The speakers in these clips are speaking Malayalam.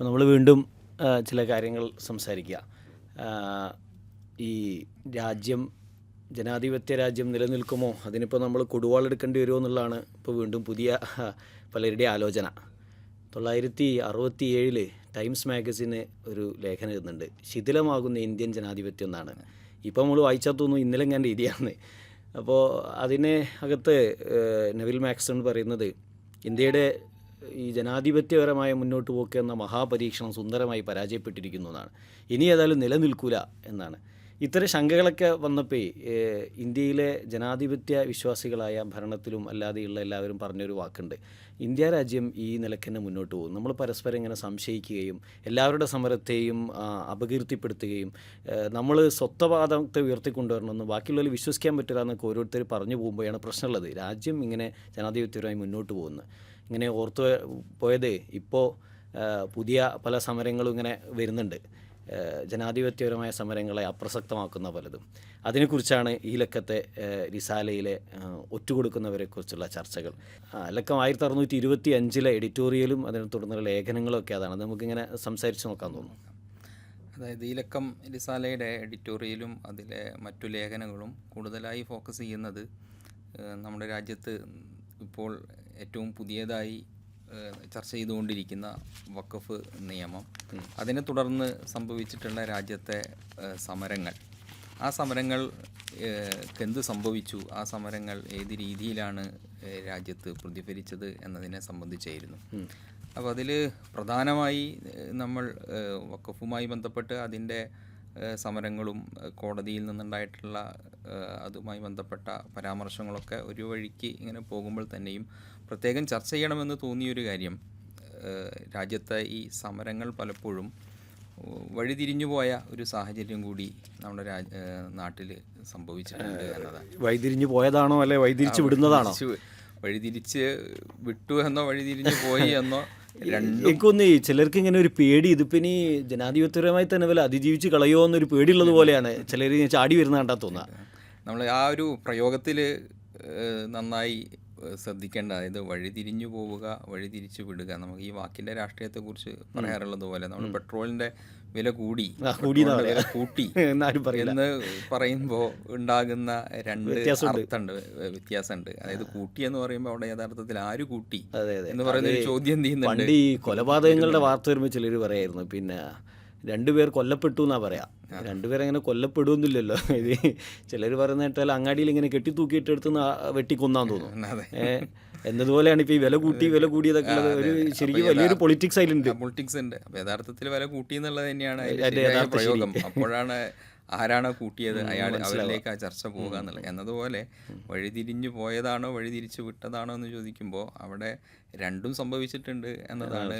അപ്പോൾ നമ്മൾ വീണ്ടും ചില കാര്യങ്ങൾ സംസാരിക്കുക. ഈ രാജ്യം ജനാധിപത്യ രാജ്യം നിലനിൽക്കുമോ? അതിനിപ്പോൾ നമ്മൾ കൊടുവാളെടുക്കേണ്ടി വരുമോ എന്നുള്ളതാണ് ഇപ്പോൾ വീണ്ടും പുതിയ പലരുടെ ആലോചന. തൊള്ളായിരത്തി അറുപത്തി ഏഴിൽ ടൈംസ് മാഗസിന് ഒരു ലേഖനം എഴുതുന്നുണ്ട്. ശിഥിലമാകുന്ന ഇന്ത്യൻ ജനാധിപത്യം എന്നാണ്. ഇപ്പോൾ നമ്മൾ വായിച്ചാൽ തോന്നുന്നു ഇന്നലെ ഞാൻ രീതിയാണ് അപ്പോൾ അതിനെ അകത്ത് നെവിൽ മാക്സൺ പറയുന്നത് ഇന്ത്യയുടെ ഈ ജനാധിപത്യപരമായ മുന്നോട്ട് പോക്ക് എന്ന മഹാപരീക്ഷണം സുന്ദരമായി പരാജയപ്പെട്ടിരിക്കുന്നു എന്നാണ്. ഇനി ഏതായാലും നിലനിൽക്കൂല എന്നാണ്. ഇത്തരം ശങ്കകളൊക്കെ വന്നപ്പോൾ ഇന്ത്യയിലെ ജനാധിപത്യ വിശ്വാസികളായ ഭരണത്തിലും അല്ലാതെയുള്ള എല്ലാവരും പറഞ്ഞൊരു വാക്കുണ്ട്. ഇന്ത്യ രാജ്യം ഈ നിലയ്ക്ക് തന്നെ മുന്നോട്ട് പോകും നമ്മൾ പരസ്പരം ഇങ്ങനെ സംശയിക്കുകയും എല്ലാവരുടെ സമരത്തെയും അപകീർത്തിപ്പെടുത്തുകയും നമ്മൾ സ്വത്വവാദത്തെ ഉയർത്തിക്കൊണ്ടുവരണമെന്ന് ബാക്കിയുള്ളവർ വിശ്വസിക്കാൻ പറ്റില്ല എന്നൊക്കെ ഓരോരുത്തർ പറഞ്ഞു പോകുമ്പോഴാണ് പ്രശ്നമുള്ളത്. രാജ്യം ഇങ്ങനെ ജനാധിപത്യപരമായി മുന്നോട്ട് പോകുന്നത്. ഇങ്ങനെ ഓർത്തു പോയത് ഇപ്പോൾ പുതിയ പല സമരങ്ങളും ഇങ്ങനെ വരുന്നുണ്ട്. ജനാധിപത്യപരമായ സമരങ്ങളെ അപ്രസക്തമാക്കുന്ന പലതും. അതിനെക്കുറിച്ചാണ് ഈ ലക്കത്തെ റിസാലയിലെ ഒറ്റുകൊടുക്കുന്നവരെക്കുറിച്ചുള്ള ചർച്ചകൾ. ലക്കം ആയിരത്തി അറുന്നൂറ്റി ഇരുപത്തി അഞ്ചിലെ എഡിറ്റോറിയലും അതിനെ തുടർന്നുള്ള ലേഖനങ്ങളും ഒക്കെ അതാണ്. അത് നമുക്കിങ്ങനെ സംസാരിച്ച് നോക്കാൻ തോന്നുന്നു. അതായത് ഈ ലക്കം റിസാലയുടെ എഡിറ്റോറിയലും അതിലെ മറ്റു ലേഖനങ്ങളും കൂടുതലായി ഫോക്കസ് ചെയ്യുന്നത് നമ്മുടെ രാജ്യത്ത് ഇപ്പോൾ ഏറ്റവും പുതിയതായി ചർച്ച ചെയ്തുകൊണ്ടിരിക്കുന്ന വഖഫ് നിയമം. അതിനെ തുടർന്ന് സംഭവിച്ചിട്ടുള്ള രാജ്യത്തെ സമരങ്ങൾ. ആ സമരങ്ങൾ എന്ത് സംഭവിച്ചു? ആ സമരങ്ങൾ ഏത് രീതിയിലാണ് രാജ്യത്ത് പ്രതിഫലിച്ചത് എന്നതിനെ സംബന്ധിച്ചായിരുന്നു. അപ്പോൾ അതിൽ പ്രധാനമായി നമ്മൾ വഖഫുമായി ബന്ധപ്പെട്ട് അതിന്റെ സമരങ്ങളും കോടതിയിൽ നിന്നുണ്ടായിട്ടുള്ള അതുമായി ബന്ധപ്പെട്ട പരാമർശങ്ങളൊക്കെ ഒരു വഴിക്ക് ഇങ്ങനെ പോകുമ്പോൾ തന്നെയും പ്രത്യേകം ചർച്ച ചെയ്യണമെന്ന് തോന്നിയൊരു കാര്യം രാജ്യത്തെ ഈ സമരങ്ങൾ പലപ്പോഴും വഴിതിരിഞ്ഞു പോയ ഒരു സാഹചര്യം കൂടി നമ്മുടെ രാജ നാട്ടിൽ സംഭവിച്ചിട്ടുണ്ട് എന്നതാണ്. വഴിതിരിഞ്ഞു പോയതാണോ അല്ലെ? വഴിതിരിച്ച് വിടുന്നതാണോ? വഴിതിരിച്ച് വിട്ടു എന്നോ വഴിതിരിഞ്ഞു പോയി എന്നോ എനിക്കൊന്ന് ചിലർക്ക് ഇങ്ങനെ ഒരു പേടി ഇതിപ്പോ ഇനി ജനാധിപത്യപരമായി തന്നെ വല്ല അതിജീവിച്ച് കളയോ എന്നൊരു പേടിയുള്ളത് പോലെയാണ്. ചിലർ ചാടി വരുന്ന കണ്ടാ തോന്നുക നമ്മൾ ആ ഒരു പ്രയോഗത്തിൽ നന്നായി ശ്രദ്ധിക്കേണ്ട. അതായത് വഴിതിരിഞ്ഞു പോവുക വഴിതിരിച്ചു വിടുക. നമുക്ക് ഈ വാക്കിന്റെ രാഷ്ട്രീയത്തെക്കുറിച്ച് പറയാറുള്ളത് പോലെ നമ്മൾ പെട്രോളിന്റെ വില കൂടി. കൂടി വില കൂട്ടി. എന്നാരും എന്ന് പറയുമ്പോൾ ഉണ്ടാകുന്ന രണ്ട് അർത്ഥമുണ്ട് വ്യത്യാസമുണ്ട്. അതായത് കൂട്ടി എന്ന് പറയുമ്പോൾ അവിടെ യഥാർത്ഥത്തിൽ ആര് കൂട്ടി എന്ന് പറയുന്ന ഒരു ചോദ്യം ചെയ്യുന്നുണ്ട്? ഈ കൊലപാതകങ്ങളുടെ വാർത്ത വരുമ്പോൾ ചിലർ പറയായിരുന്നു. പിന്നെ രണ്ടുപേർ കൊല്ലപ്പെട്ടു എന്നാ പറയാ. രണ്ടുപേർ അങ്ങനെ കൊല്ലപ്പെടുന്നില്ലല്ലോ ഇത് ചിലർ പറയുന്ന കേട്ടാൽ അങ്ങാടിയിൽ ഇങ്ങനെ കെട്ടി എടുത്ത് വെട്ടിക്കൊന്നാൻ തോന്നുന്നു എന്നതുപോലെയാണ് ഇപ്പൊ ഈ വില കൂട്ടി വില കൂടിയതൊക്കെ ഒരു ശരിക്കും വലിയൊരു പൊളിറ്റിക്സ് അതിലുണ്ട്. പൊളിറ്റിക്സ് ഉണ്ട്. യഥാർത്ഥത്തിൽ വില കൂട്ടി എന്നുള്ളത് തന്നെയാണ് അപ്പോഴാണ് ആരാണോ കൂട്ടിയത്? അയാൾ അവരിലേക്ക് ആ ചർച്ച പോകുക എന്നുള്ളത് എന്നതുപോലെ വഴിതിരിഞ്ഞു പോയതാണോ വഴിതിരിച്ചു വിട്ടതാണോ എന്ന് ചോദിക്കുമ്പോൾ അവിടെ രണ്ടും സംഭവിച്ചിട്ടുണ്ട് എന്നതാണ്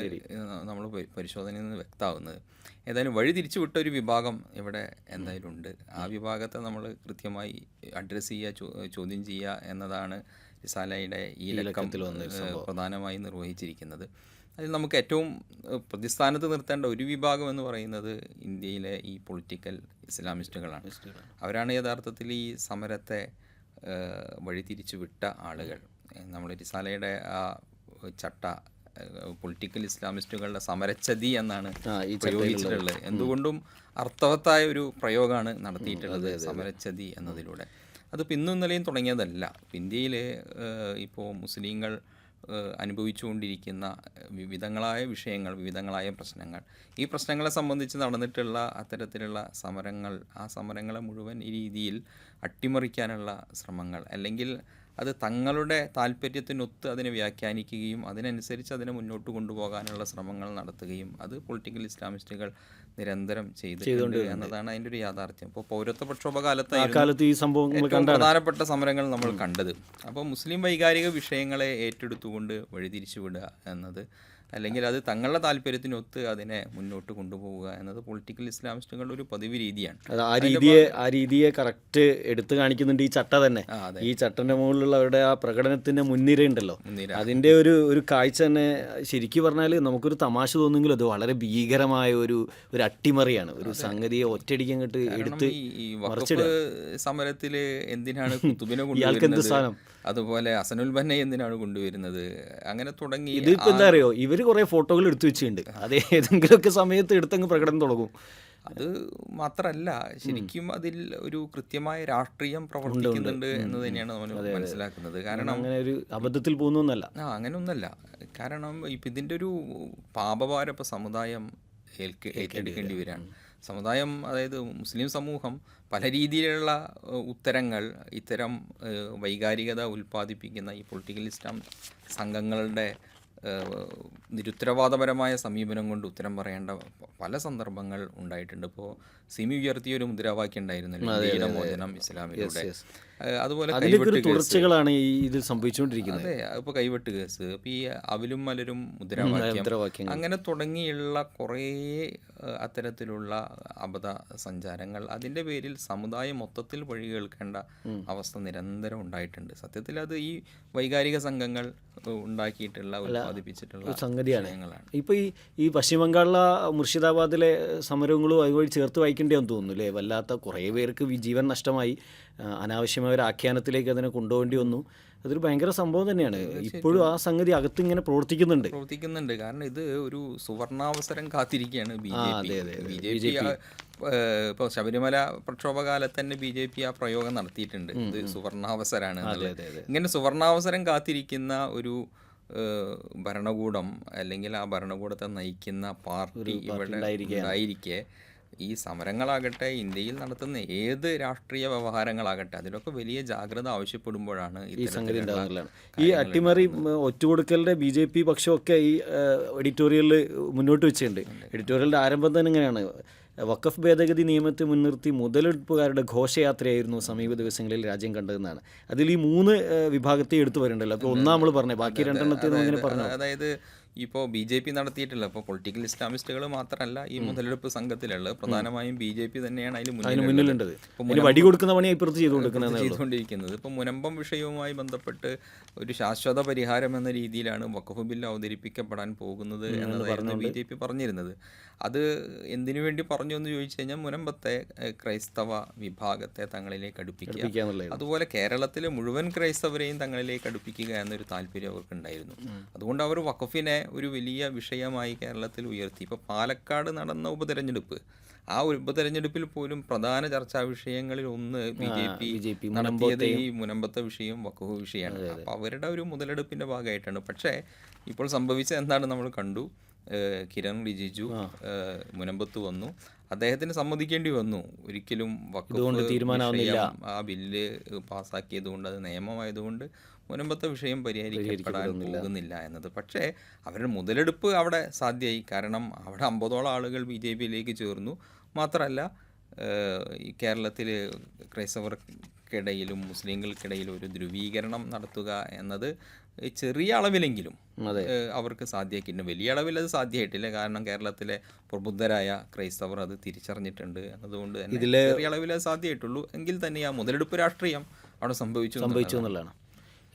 നമ്മൾ പരിശോധനയിൽ നിന്ന് വ്യക്തമാവുന്നത്. ഏതായാലും വഴി തിരിച്ചു വിട്ട ഒരു വിഭാഗം ഇവിടെ എന്തായാലും ഉണ്ട്. ആ വിഭാഗത്തെ നമ്മൾ കൃത്യമായി അഡ്രസ്സ് ചെയ്യുക ചോദ്യം ചെയ്യുക എന്നതാണ് റിസാലയുടെ ഈ ലക്കത്തിൽ വന്ന് പ്രധാനമായി നിർവഹിച്ചിരിക്കുന്നത്. അതിൽ നമുക്ക് ഏറ്റവും പ്രതിസ്ഥാനത്ത് നിർത്തേണ്ട ഒരു വിഭാഗം എന്ന് പറയുന്നത് ഇന്ത്യയിലെ ഈ പൊളിറ്റിക്കൽ ഇസ്ലാമിസ്റ്റുകളാണ്. അവരാണ് യഥാർത്ഥത്തിൽ ഈ സമരത്തെ വഴിതിരിച്ചു വിട്ട ആളുകൾ. നമ്മൾ റിസാലയുടെ ആ ചട്ട പൊളിറ്റിക്കൽ ഇസ്ലാമിസ്റ്റുകളുടെ സമരച്ചതി എന്നാണ് പ്രയോഗിച്ചിട്ടുള്ളത്. എന്തുകൊണ്ടും അർത്ഥവത്തായ ഒരു പ്രയോഗമാണ് നടത്തിയിട്ടുള്ളത് സമരച്ചതി എന്നതിലൂടെ. അതിപ്പോൾ ഇന്നും ഇന്നലെയും തുടങ്ങിയതല്ല. ഇന്ത്യയിൽ ഇപ്പോൾ മുസ്ലിങ്ങൾ അനുഭവിച്ചുകൊണ്ടിരിക്കുന്ന വിവിധങ്ങളായ വിഷയങ്ങൾ വിവിധങ്ങളായ പ്രശ്നങ്ങൾ. ഈ പ്രശ്നങ്ങളെ സംബന്ധിച്ച് നടന്നിട്ടുള്ള അത്തരത്തിലുള്ള സമരങ്ങൾ ആ സമരങ്ങളെ മുഴുവൻ ഈ രീതിയിൽ അട്ടിമറിക്കാനുള്ള ശ്രമങ്ങൾ അല്ലെങ്കിൽ അത് തങ്ങളുടെ താല്പര്യത്തിനൊത്ത് അതിനെ വ്യാഖ്യാനിക്കുകയും അതിനനുസരിച്ച് അതിനെ മുന്നോട്ട് കൊണ്ടുപോകാനുള്ള ശ്രമങ്ങൾ നടത്തുകയും അത് പൊളിറ്റിക്കൽ ഇസ്ലാമിസ്റ്റുകൾ നിരന്തരം ചെയ്തിട്ടുണ്ട് എന്നതാണ് അതിന്റെ ഒരു യാഥാർത്ഥ്യം. അപ്പോൾ പൗരത്വ പ്രക്ഷോഭ ആ കാലത്തായിരുന്നു കാലത്ത് ഈ സംഭവം പ്രധാനപ്പെട്ട സമരങ്ങൾ നമ്മൾ കണ്ടത്. അപ്പോൾ മുസ്ലിം വൈകാരിക വിഷയങ്ങളെ ഏറ്റെടുത്തുകൊണ്ട് വഴിതിരിച്ചു വിടുക എന്നത് അല്ലെങ്കിൽ അത് തങ്ങളുടെ താല്പര്യത്തിനൊത്ത് അതിനെ മുന്നോട്ട് കൊണ്ടുപോവുക എന്നത് പൊളിറ്റിക്കൽ ഇസ്ലാമിസ്റ്റുകളുടെ ഒരു പതിവ് രീതിയാണ്. ആ രീതിയെ ആ രീതിയെ കറക്റ്റ് എടുത്തു കാണിക്കുന്നുണ്ട് ഈ ചട്ട തന്നെ. ഈ ചട്ടന്റെ മുകളിലുള്ള അവരുടെ ആ പ്രകടനത്തിന്റെ മുൻനിരയുണ്ടല്ലോ ഉണ്ടല്ലോ. അതിന്റെ ഒരു ഒരു കാഴ്ച തന്നെ ശരിക്കും പറഞ്ഞാൽ നമുക്കൊരു തമാശ തോന്നുമെങ്കിലും അത് വളരെ ഭീകരമായ ഒരു ഒരു അട്ടിമറിയാണ്. ഒരു സംഗതിയെ ഒറ്റയടിക്ക് അങ്ങോട്ട് എടുത്ത് സമരത്തിൽ എന്തിനാണ് കുത്തുബിനെ ഇയാൾക്ക് എന്ത് കൊണ്ടുവരുന്നത്? സ്ഥാനം? അതുപോലെ അസനുൽ ബന്നെ എന്തിനാണ് കൊണ്ടുവരുന്നത്? അങ്ങനെ തുടങ്ങി ഇതിപ്പോ എന്താ അറിയോ? ഇവർ കുറെ ഫോട്ടോകൾ എടുത്തു വെച്ചിട്ടുണ്ട്. അത് ഏതെങ്കിലുമൊക്കെ സമയത്ത് എടുത്തങ്ങ് പ്രകടനം തുടങ്ങും. അത് മാത്രല്ല ശരിക്കും അതിൽ ഒരു കൃത്യമായ രാഷ്ട്രീയം പ്രവർത്തിക്കുന്നുണ്ട് എന്ന് തന്നെയാണ് നമ്മൾ മനസ്സിലാക്കുന്നത്. കാരണം അങ്ങനെ ഒരു അബദ്ധത്തിൽ പോകുന്നൊന്നല്ല ആ അങ്ങനെ ഒന്നല്ല കാരണം ഇപ്പം ഇതിന്റെ ഒരു പാപഭാരപ്പ സമുദായം ഏൽക്ക് ഏറ്റെടുക്കേണ്ടി വരികയാണ്. സമുദായം അതായത് മുസ്ലിം സമൂഹം പല രീതിയിലുള്ള ഉത്തരങ്ങൾ ഇത്തരം വൈകാരികത ഉൽപ്പാദിപ്പിക്കുന്ന ഈ പൊളിറ്റിക്കൽ ഇസ്ലാം സംഘങ്ങളുടെ നിരുത്തരവാദപരമായ സമീപനം കൊണ്ട് ഉത്തരം പറയേണ്ട പല സന്ദർഭങ്ങൾ ഉണ്ടായിട്ടുണ്ട്. ഇപ്പോൾ സിമി ഉയർത്തിയ ഒരു മുദ്രാവാക്യം ഉണ്ടായിരുന്നല്ലോ മോചനം ഇസ്ലാമിലൂടെ. അതുപോലെ തുടർച്ചകളാണ് ഈ ഇതിൽ സംഭവിച്ചുകൊണ്ടിരിക്കുന്നത്. അതെ ഇപ്പോൾ കൈവെട്ട് കേസ്. ഇപ്പോൾ ഈ അവിലും മലരും മുദ്രാവാക്യം അങ്ങനെ തുടങ്ങിയുള്ള കുറേ അത്തരത്തിലുള്ള അബദ്ധ സഞ്ചാരങ്ങൾ അതിന്റെ പേരിൽ സമുദായം മൊത്തത്തിൽ വഴി കേൾക്കേണ്ട അവസ്ഥ നിരന്തരം ഉണ്ടായിട്ടുണ്ട്. സത്യത്തിൽ അത് ഈ വൈകാരിക സംഘങ്ങൾ ഉണ്ടാക്കിയിട്ടുള്ള ഉത്പാദിപ്പിച്ചിട്ടുള്ള സംഗതിയാണ്. ഇപ്പൊ ഇപ്പോൾ ഈ ഈ പശ്ചിമ ബംഗാളിലെ മുർഷിദാബാദിലെ സമരങ്ങളും അതുവഴി ചേർത്ത് വായിക്കേണ്ടിയാന്ന് തോന്നുന്നു അല്ലേ? വല്ലാത്ത കുറേ പേർക്ക് ജീവൻ നഷ്ടമായി. അനാവശ്യമായ ഒരു ആഖ്യാനത്തിലേക്ക് അതിനെ കൊണ്ടുപോകേണ്ടി വന്നു. അതൊരു ഭയങ്കര സംഭവം തന്നെയാണ്. ഇപ്പോഴും ആ സംഗതി അകത്ത് ഇങ്ങനെ പ്രവർത്തിക്കുന്നുണ്ട്. പ്രവർത്തിക്കുന്നുണ്ട്. കാരണം ഇത് ഒരു സുവർണാവസരം കാത്തിരിക്കുകയാണ് ബി ജെ പി. ഇപ്പോൾ ശബരിമല പ്രക്ഷോഭകാലത്ത് തന്നെ ബി ജെ പി ആ പ്രയോഗം നടത്തിയിട്ടുണ്ട്. ഇത് സുവർണാവസരമാണ്. ഇങ്ങനെ സുവർണാവസരം കാത്തിരിക്കുന്ന ഒരു ഭരണകൂടം അല്ലെങ്കിൽ ആ ഭരണകൂടത്തെ നയിക്കുന്ന പാർട്ടി ഇവിടെ ഉണ്ടായിരിക്കെ ഈ സമരങ്ങളാകട്ടെ ഇന്ത്യയിൽ നടത്തുന്ന ഏത് രാഷ്ട്രീയ വ്യവഹാരങ്ങളാകട്ടെ അതിലൊക്കെ വലിയ ജാഗ്രത ആവശ്യപ്പെടുമ്പോഴാണ് ഈ സംഗതി ഈ അട്ടിമറി ഒറ്റുകൊടുക്കലിന്റെ ബി ജെ പി പക്ഷമൊക്കെ ഈ എഡിറ്റോറിയലിൽ മുന്നോട്ട് വെച്ചിട്ടുണ്ട്. എഡിറ്റോറിയലിന്റെ ആരംഭം തന്നെ ഇങ്ങനെയാണ്. വഖഫ് ഭേദഗതി നിയമത്തെ മുൻനിർത്തി മുതലെടുപ്പുകാരുടെ ഘോഷയാത്രയായിരുന്നു സമീപ ദിവസങ്ങളിൽ രാജ്യം കണ്ടതെന്നാണ്. അതിൽ ഈ മൂന്ന് വിഭാഗത്തെ എടുത്തു വരണ്ടല്ലോ അപ്പോൾ ഒന്നാം നമ്മൾ പറഞ്ഞേ ബാക്കി രണ്ടെണ്ണത്തെ അങ്ങനെ പറഞ്ഞു? അതായത് ഇപ്പോൾ ബി ജെ പി നടത്തിയിട്ടില്ല. ഇപ്പോൾ പൊളിറ്റിക്കൽ ഇസ്ലാമിസ്റ്റുകൾ മാത്രമല്ല ഈ മുതലെടുപ്പ് സംഘത്തിലുള്ളത്. പ്രധാനമായും ബി ജെ പി തന്നെയാണ് അതിന് അതിന് വടി കൊടുക്കുന്ന ചെയ്തുകൊണ്ടിരിക്കുന്നത് ഇപ്പോൾ മുനമ്പം വിഷയവുമായി ബന്ധപ്പെട്ട് ഒരു ശാശ്വത പരിഹാരം എന്ന രീതിയിലാണ് വഖഫ് ബില്ല് അവതരിപ്പിക്കപ്പെടാൻ പോകുന്നത് എന്നതായിരുന്നു ബി ജെ പി പറഞ്ഞിരുന്നത്. അത് എന്തിനു വേണ്ടി പറഞ്ഞു എന്ന് ചോദിച്ചു കഴിഞ്ഞാൽ മുനമ്പത്തെ ക്രൈസ്തവ വിഭാഗത്തെ തങ്ങളിലേക്ക് അടുപ്പിക്കുക. അതുപോലെ കേരളത്തിലെ മുഴുവൻ ക്രൈസ്തവരെയും തങ്ങളിലേക്ക് അടുപ്പിക്കുക എന്നൊരു താല്പര്യം അവർക്കുണ്ടായിരുന്നു. അതുകൊണ്ട് അവർ വഖഫിനെ ഒരു വലിയ വിഷയമായി കേരളത്തിൽ ഉയർത്തി. ഇപ്പോൾ പാലക്കാട് നടന്ന ഉപതെരഞ്ഞെടുപ്പ്. ആ ഉപതെരഞ്ഞെടുപ്പിൽ പോലും പ്രധാന ചർച്ചാ വിഷയങ്ങളിൽ ഒന്ന് ബി ജെ പി നടത്തിയത് ഈ മുനമ്പത്തെ വിഷയം വഖഫ് വിഷയമാണ്. അപ്പോൾ അവരുടെ ഒരു മുതലെടുപ്പിന്റെ ഭാഗമായിട്ടാണ്. പക്ഷേ ഇപ്പോൾ സംഭവിച്ചത് എന്താണ് നമ്മൾ കണ്ടു. കിരൺ റിജിജു മുനമ്പത്ത് വന്നു. അദ്ദേഹത്തിന് സമ്മതിക്കേണ്ടി വന്നു. ഒരിക്കലും വക്കുകൊണ്ട് തീരുമാനമാവുന്നില്ല. ആ ബില്ല് പാസ്സാക്കിയത് കൊണ്ട് അത് നിയമമായതുകൊണ്ട് മുനമ്പത്തെ വിഷയം പരിഹരിക്കപ്പെടാൻ പോകുന്നില്ല എന്നത്. പക്ഷേ അവരുടെ മുതലെടുപ്പ് അവിടെ സാധ്യമായി. കാരണം അവിടെ അമ്പതോളം ആളുകൾ ബി ജെ പിയിലേക്ക് ചേർന്നു. മാത്രമല്ല കേരളത്തിൽ ക്രൈസ്തവർക്കിടയിലും മുസ്ലിങ്ങൾക്കിടയിലും ഒരു ധ്രുവീകരണം നടത്തുക എന്നത് ചെറിയ അളവിലെങ്കിലും അവർക്ക് സാധ്യമാക്കിയിട്ടുണ്ട് വലിയ അളവിൽ അത് സാധ്യമായിട്ടില്ല. കാരണം കേരളത്തിലെ പ്രബുദ്ധരായ ക്രൈസ്തവർ അത് തിരിച്ചറിഞ്ഞിട്ടുണ്ട്. എന്നതുകൊണ്ട് തന്നെ ചെറിയ അളവിൽ അത് സാധ്യമായിട്ടുള്ളൂ. എങ്കിൽ തന്നെ ആ മുതലെടുപ്പ് രാഷ്ട്രീയം അവിടെ സംഭവിച്ചു സംഭവിച്ചു എന്നുള്ളതാണ്.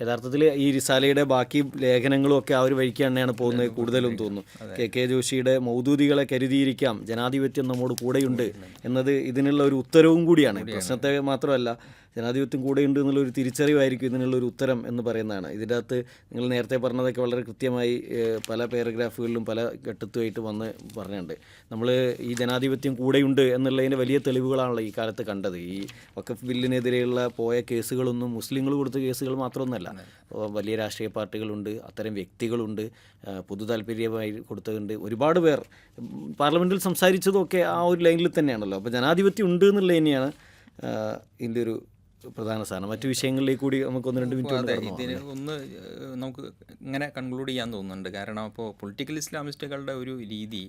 യഥാർത്ഥത്തിൽ ഈ റിസാലയുടെ ബാക്കി ലേഖനങ്ങളും ഒക്കെ ആ ഒരു വഴിക്ക് തന്നെയാണ് പോകുന്നത് കൂടുതലും തോന്നുന്നു. കെ കെ ജോഷിയുടെ മൗദൂദികളെ കരുതിയിരിക്കാം. ജനാധിപത്യം നമ്മോട് കൂടെയുണ്ട് എന്നത് ഇതിനുള്ള ഒരു ഉത്തരവും കൂടിയാണ്. പ്രശ്നത്തെ മാത്രമല്ല ജനാധിപത്യം കൂടെയുണ്ട് എന്നുള്ള ഒരു തിരിച്ചറിവായിരിക്കും ഇതിനുള്ള ഒരു ഉത്തരം എന്ന് പറയുന്നതാണ്. ഇതിന്റെ അകത്ത് നിങ്ങൾ നേരത്തെ പറഞ്ഞതൊക്കെ വളരെ കൃത്യമായി പല പാരഗ്രാഫുകളിലും പല ഘട്ടത്തുമായിട്ട് വന്ന് പറഞ്ഞിട്ടുണ്ട്. നമ്മൾ ഈ ജനാധിപത്യം കൂടെയുണ്ട് എന്നുള്ളതിന്റെ വലിയ തെളിവുകളാണല്ലോ ഈ കാലത്ത് കണ്ടത്. ഈ വക്കഫ് ബില്ലിനെതിരെയുള്ള പോയ കേസുകളൊന്നും മുസ്ലിങ്ങൾ കൊടുത്ത കേസുകൾ മാത്രമൊന്നല്ല അപ്പോൾ വലിയ രാഷ്ട്രീയ പാർട്ടികളുണ്ട് അത്തരം വ്യക്തികളുണ്ട് പൊതു താല്പര്യമായി കൊടുത്തതുണ്ട്. ഒരുപാട് പേർ പാർലമെന്റിൽ സംസാരിച്ചതൊക്കെ ആ ഒരു ലൈനിൽ തന്നെയാണല്ലോ. അപ്പോൾ ജനാധിപത്യം ഉണ്ട് എന്നുള്ളത് തന്നെയാണ് ഇതിന്റെ ഒരു പ്രധാന സാധനം. മറ്റു വിഷയങ്ങളിലേക്ക് കൂടി നമുക്ക് ഒന്ന് രണ്ട് മിനിറ്റ് ഇതിന് ഒന്ന് നമുക്ക് ഇങ്ങനെ കൺക്ലൂഡ് ചെയ്യാൻ തോന്നുന്നുണ്ട്. കാരണം അപ്പോൾ പൊളിറ്റിക്കൽ ഇസ്ലാമിസ്റ്റുകളുടെ ഒരു രീതി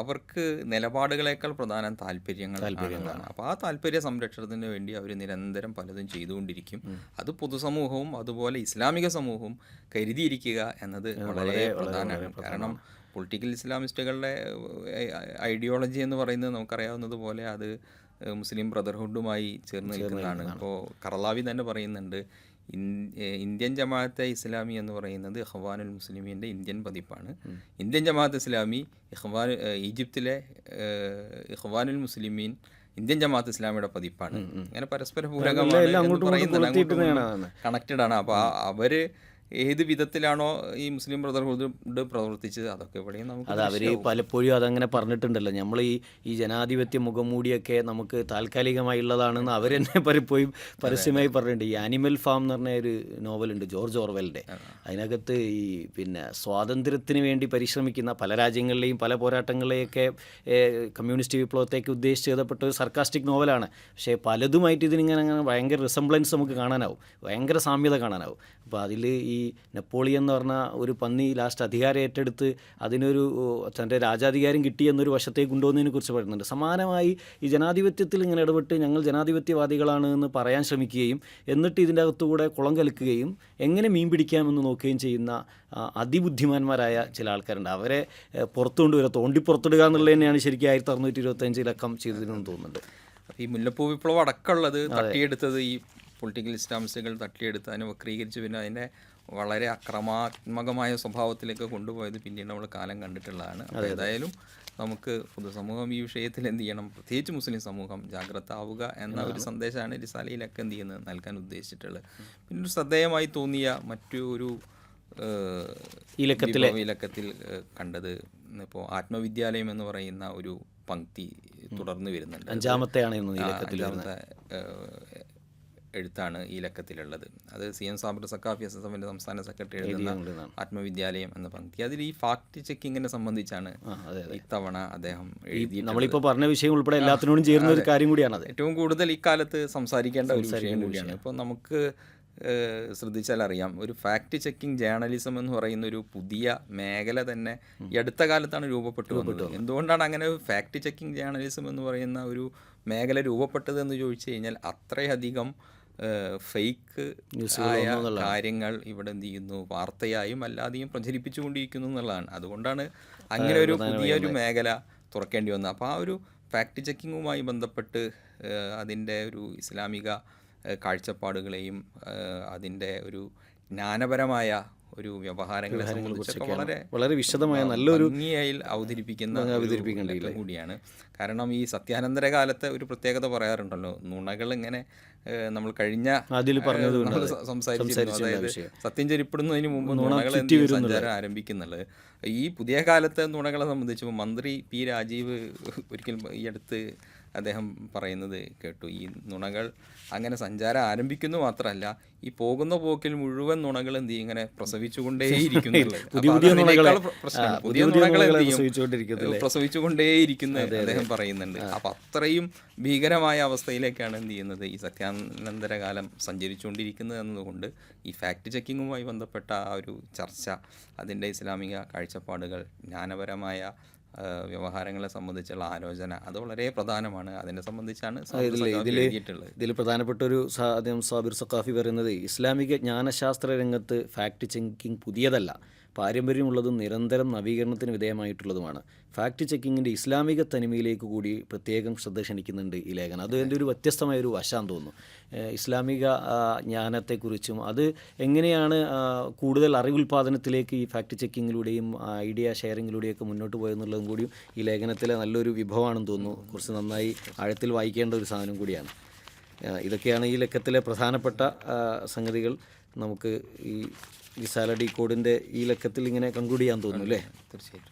അവർക്ക് നിലപാടുകളേക്കാൾ പ്രധാനം താല്പര്യങ്ങൾ താല്പര്യങ്ങളാണ്. അപ്പോൾ ആ താല്പര്യ സംരക്ഷണത്തിന് വേണ്ടി അവർ നിരന്തരം പലതും ചെയ്തുകൊണ്ടിരിക്കും. അത് പൊതുസമൂഹവും അതുപോലെ ഇസ്ലാമിക സമൂഹവും കരുതിയിരിക്കുക എന്നത് വളരെ പ്രധാനമാണ്. കാരണം പൊളിറ്റിക്കൽ ഇസ്ലാമിസ്റ്റുകളുടെ ഐഡിയോളജി എന്ന് പറയുന്നത് നമുക്കറിയാവുന്നത് പോലെ അത് മുസ്ലിം ബ്രദർഹുഡുമായി ചേർന്ന് നിൽക്കുന്നതാണ്. ഇപ്പോൾ കറലാവി തന്നെ പറയുന്നുണ്ട് ഇന്ത്യൻ ജമാഅത്തെ ഇസ്ലാമി എന്ന് പറയുന്നത് ഇഹ്വാനുൽ മുസ്ലിമീന്റെ ഇന്ത്യൻ പതിപ്പാണ്. ഇന്ത്യൻ ജമാഅത്ത് ഇസ്ലാമി ഇഹ്വാൻ ഈജിപ്തിലെ ഇഹ്വാനുൽ മുസ്ലിമീൻ ഇന്ത്യൻ ജമാഅത്ത് ഇസ്ലാമിയുടെ പതിപ്പാണ്. അങ്ങനെ പരസ്പര പൂരകമാണ് കണക്റ്റഡ് ആണ്. അപ്പോൾ അവർ ഏത് വിധത്തിലാണോ ഈ മുസ്ലിം ബ്രദർഹുഡ് പ്രവർത്തിച്ചത് അതൊക്കെ ഇവിടെയും നമുക്ക് അത് അവർ പലപ്പോഴും അതങ്ങനെ പറഞ്ഞിട്ടുണ്ടല്ലോ. നമ്മൾ ഈ ഈ ജനാധിപത്യ മുഖംമൂടിയൊക്കെ നമുക്ക് താൽക്കാലികമായുള്ളതാണെന്ന് അവർ തന്നെ പലപ്പോഴും പരസ്യമായി പറഞ്ഞിട്ടുണ്ട്. ഈ ആനിമൽ ഫാം എന്ന് പറഞ്ഞ ഒരു നോവലുണ്ട് ജോർജ് ഓർവെലിന്റെ അതിനകത്ത് ഈ പിന്നെ സ്വാതന്ത്ര്യത്തിന് വേണ്ടി പരിശ്രമിക്കുന്ന പല രാജ്യങ്ങളിലെയും പല പോരാട്ടങ്ങളെയൊക്കെ ഏഹ്, കമ്മ്യൂണിസ്റ്റ് വിപ്ലവത്തേക്ക് ഉദ്ദേശിച്ച് എഴുതപ്പെട്ട ഒരു സർക്കാസ്റ്റിക് നോവലാണ്. പക്ഷേ പലതുമായിട്ട് ഇതിനിങ്ങനെ അങ്ങനെ ഭയങ്കര റിസംബ്ലൻസ് നമുക്ക് കാണാനാവും. ഭയങ്കര സാമ്യത കാണാനാവും. അപ്പോൾ അതിൽ ഈ നെപ്പോളിയൻ എന്ന് പറഞ്ഞ ഒരു പന്നി ലാസ്റ്റ് അധികാരം ഏറ്റെടുത്ത് അതിനൊരു തന്റെ രാജാധികാരം കിട്ടി എന്നൊരു വശത്തേക്ക് കൊണ്ടുപോകുന്നതിനെ കുറിച്ച് പറയുന്നുണ്ട്. സമാനമായി ഈ ജനാധിപത്യത്തിൽ ഇങ്ങനെ ഇടപെട്ട് ഞങ്ങൾ ജനാധിപത്യവാദികളാണ് എന്ന് പറയാൻ ശ്രമിക്കുകയും എന്നിട്ട് ഇതിന്റെ അകത്തുകൂടെ കുളം കലക്കുകയും എങ്ങനെ മീൻ പിടിക്കാമെന്ന് നോക്കുകയും ചെയ്യുന്ന അതിബുദ്ധിമാന്മാരായ ചില ആൾക്കാരുണ്ട്. അവരെ പുറത്തു കൊണ്ടുവരിക തോണ്ടി പുറത്തിടുക എന്നുള്ളത് തന്നെയാണ് ശരിക്കും ആയിരത്തി അറുന്നൂറ്റി ഇരുപത്തഞ്ചിലക്കം ചെയ്തതിനെന്ന് തോന്നുന്നുണ്ട്. ഈ മുല്ലപ്പൂ വിപ്ലവം അടക്കമുള്ളത് തട്ടിയെടുത്തത് ഈ പൊളിറ്റിക്കൽ ഇസ്ലാമിസ്റ്റുകൾ തട്ടിയെടുത്ത് അതിനെ വക്രീകരിച്ച് പിന്നെ അതിനെ വളരെ അക്രമാത്മകമായ സ്വഭാവത്തിലേക്ക് കൊണ്ടുപോയത് പിന്നീട് നമ്മൾ കാലം കണ്ടിട്ടുള്ളതാണ്. അപ്പോൾ ഏതായാലും നമുക്ക് പൊതുസമൂഹം ഈ വിഷയത്തിൽ എന്ത് ചെയ്യണം? പ്രത്യേകിച്ച് മുസ്ലിം സമൂഹം ജാഗ്രത ആവുക എന്ന ഒരു സന്ദേശമാണ് റിസാലയിലൊക്കെ എന്ത് ചെയ്യുന്നത് നൽകാൻ ഉദ്ദേശിച്ചിട്ടുള്ളത്. പിന്നെ ഒരു ശ്രദ്ധേയമായി തോന്നിയ മറ്റൊരു ഒരു ഏഹ്, ഈ ലക്കത്തിലെ- വിഭവ ഇലക്കത്തിൽ കണ്ടത് ഇപ്പോൾ ആത്മവിദ്യാലയം എന്ന് പറയുന്ന ഒരു പങ്ക്തി തുടർന്ന് വരുന്നുണ്ട്. അഞ്ചാമത്തെയാണ് അഞ്ചാമത്തെ എഴുത്താണ് ഈ ലക്കത്തിലുള്ളത്. അത് C M Sabir Saqafi S S എഫിന്റെ സംസ്ഥാന സെക്രട്ടറി എഴുതുന്ന. ആത്മവിദ്യാലയം എന്ന പങ്ക്തി അതിൽ ഈ ഫാക്ട് ചെക്കിങ്ങിനെ സംബന്ധിച്ചാണ് ഇത്തവണ അദ്ദേഹം എഴുതി നമ്മളിപ്പോൾ പറഞ്ഞ വിഷയം ഉൾപ്പെടെ എല്ലാത്തിനോടും ചേർന്ന ഒരു കാര്യം കൂടിയാണ് ഏറ്റവും കൂടുതൽ ഇക്കാലത്ത് സംസാരിക്കേണ്ട ഒരു വിഷയം കൂടിയാണ്. ഇപ്പോൾ നമുക്ക് ശ്രദ്ധിച്ചാൽ അറിയാം ഒരു ഫാക്ട് ചെക്കിംഗ് ജേർണലിസം എന്ന് പറയുന്ന ഒരു പുതിയ മേഖല തന്നെ ഈ അടുത്ത കാലത്താണ് രൂപപ്പെട്ടു വന്നത്. എന്തുകൊണ്ടാണ് അങ്ങനെ ഫാക്ട് ചെക്കിംഗ് ജേർണലിസം എന്ന് പറയുന്ന ഒരു മേഖല രൂപപ്പെട്ടത് എന്ന് ചോദിച്ചു കഴിഞ്ഞാൽ അത്രയധികം ഫേക്ക് ആയ കാര്യങ്ങൾ ഇവിടെ എന്ത് ചെയ്യുന്നു? വാർത്തയായും അല്ലാതെയും പ്രചരിപ്പിച്ചുകൊണ്ടിരിക്കുന്നു എന്നുള്ളതാണ്. അതുകൊണ്ടാണ് അങ്ങനെ ഒരു പുതിയൊരു മേഖല തുറക്കേണ്ടി വന്നത്. അപ്പോൾ ആ ഒരു ഫാക്ട് ചെക്കിങ്ങുമായി ബന്ധപ്പെട്ട് അതിന്റെ ഒരു ഇസ്ലാമിക കാഴ്ചപ്പാടുകളെയും അതിന്റെ ഒരു ജ്ഞാനപരമായ ഒരു വ്യവഹാരങ്ങളെ സംബന്ധിച്ചൊക്കെ വളരെ വളരെ വിശദമായ നല്ലൊരു ഭംഗിയായി അവതരിപ്പിക്കുന്ന അവതരിപ്പിക്കേണ്ട കൂടിയാണ്. കാരണം ഈ സത്യാനന്തര കാലത്തെ ഒരു പ്രത്യേകത പറയാറുണ്ടല്ലോ നുണകൾ ഇങ്ങനെ നമ്മൾ കഴിഞ്ഞ അതിൽ പറഞ്ഞത് സംസാരിച്ചു സംസാരിച്ചിരുന്നു അതായത് സത്യം ചരിപ്പെടുന്നതിന് മുമ്പ് നുണകൾ സഞ്ചാരം ആരംഭിക്കുന്നുള്ളത് ഈ പുതിയ കാലത്തെ നുണകളെ സംബന്ധിച്ച് മന്ത്രി പി രാജീവ് ഒരിക്കലും ഈ അടുത്ത് അദ്ദേഹം പറയുന്നത് കേട്ടു. ഈ നുണകൾ അങ്ങനെ സഞ്ചാരം ആരംഭിക്കുന്നു മാത്രമല്ല ഈ പോകുന്ന പോക്കിൽ മുഴുവൻ നുണകൾ എന്ത് ചെയ്യും? ഇങ്ങനെ പ്രസവിച്ചുകൊണ്ടേയിരിക്കുന്നു പ്രസവിച്ചുകൊണ്ടേയിരിക്കുന്നു അദ്ദേഹം പറയുന്നുണ്ട്. അപ്പൊ അത്രയും ഭീകരമായ അവസ്ഥയിലേക്കാണ് എന്ത് ചെയ്യുന്നത്? ഈ സത്യാനന്തര കാലം സഞ്ചരിച്ചുകൊണ്ടിരിക്കുന്നത് എന്നതുകൊണ്ട് ഈ ഫാക്ട് ചെക്കിങ്ങുമായി ബന്ധപ്പെട്ട ആ ഒരു ചർച്ച അതിന്റെ ഇസ്ലാമിക കാഴ്ചപ്പാടുകൾ ജ്ഞാനപരമായ വ്യവഹാരങ്ങളെ സംബന്ധിച്ചുള്ള ആലോചന അത് വളരെ പ്രധാനമാണ്. അതിനെ സംബന്ധിച്ചാണ് എഴുതിയിട്ടുള്ളത്. ഇതിൽ പ്രധാനപ്പെട്ട ഒരു സാധ്യം സാബിർ സഖാഫി പറയുന്നത് ഇസ്ലാമിക ജ്ഞാനശാസ്ത്ര രംഗത്ത് ഫാക്ട് ചെക്കിംഗ് പുതിയതല്ല. പാരമ്പര്യമുള്ളതും നിരന്തരം നവീകരണത്തിന് വിധേയമായിട്ടുള്ളതുമാണ്. ഫാക്ട് ചെക്കിങ്ങിന്റെ ഇസ്ലാമിക തനിമയിലേക്ക് കൂടി പ്രത്യേകം ശ്രദ്ധ ക്ഷണിക്കുന്നുണ്ട് ഈ ലേഖനം. അത് എന്റെ ഒരു വ്യത്യസ്തമായ ഒരു വശാന്ന് തോന്നുന്നു. ഇസ്ലാമിക ജ്ഞാനത്തെക്കുറിച്ചും അത് എങ്ങനെയാണ് കൂടുതൽ അറിവുൽപാദനത്തിലേക്ക് ഈ ഫാക്ട് ചെക്കിങ്ങിലൂടെയും ഐഡിയ ഷെയറിങ്ങിലൂടെയൊക്കെ മുന്നോട്ട് പോയെന്നുള്ളതും കൂടിയും ഈ ലേഖനത്തിലെ നല്ലൊരു വിഭവമാണെന്ന് തോന്നുന്നു. കുറച്ച് നന്നായി ആഴത്തിൽ വായിക്കേണ്ട ഒരു സാധനം കൂടിയാണ്. ഇതൊക്കെയാണ് ഈ ലക്കത്തിലെ പ്രധാനപ്പെട്ട സംഗതികൾ. നമുക്ക് ഈ വിസാല ഡി കോഡിന്റെ ഈ ലക്കത്തിൽ ഇങ്ങനെ കൺക്ലൂഡ് ചെയ്യാൻ തോന്നുന്നു അല്ലേ? തീർച്ചയായിട്ടും.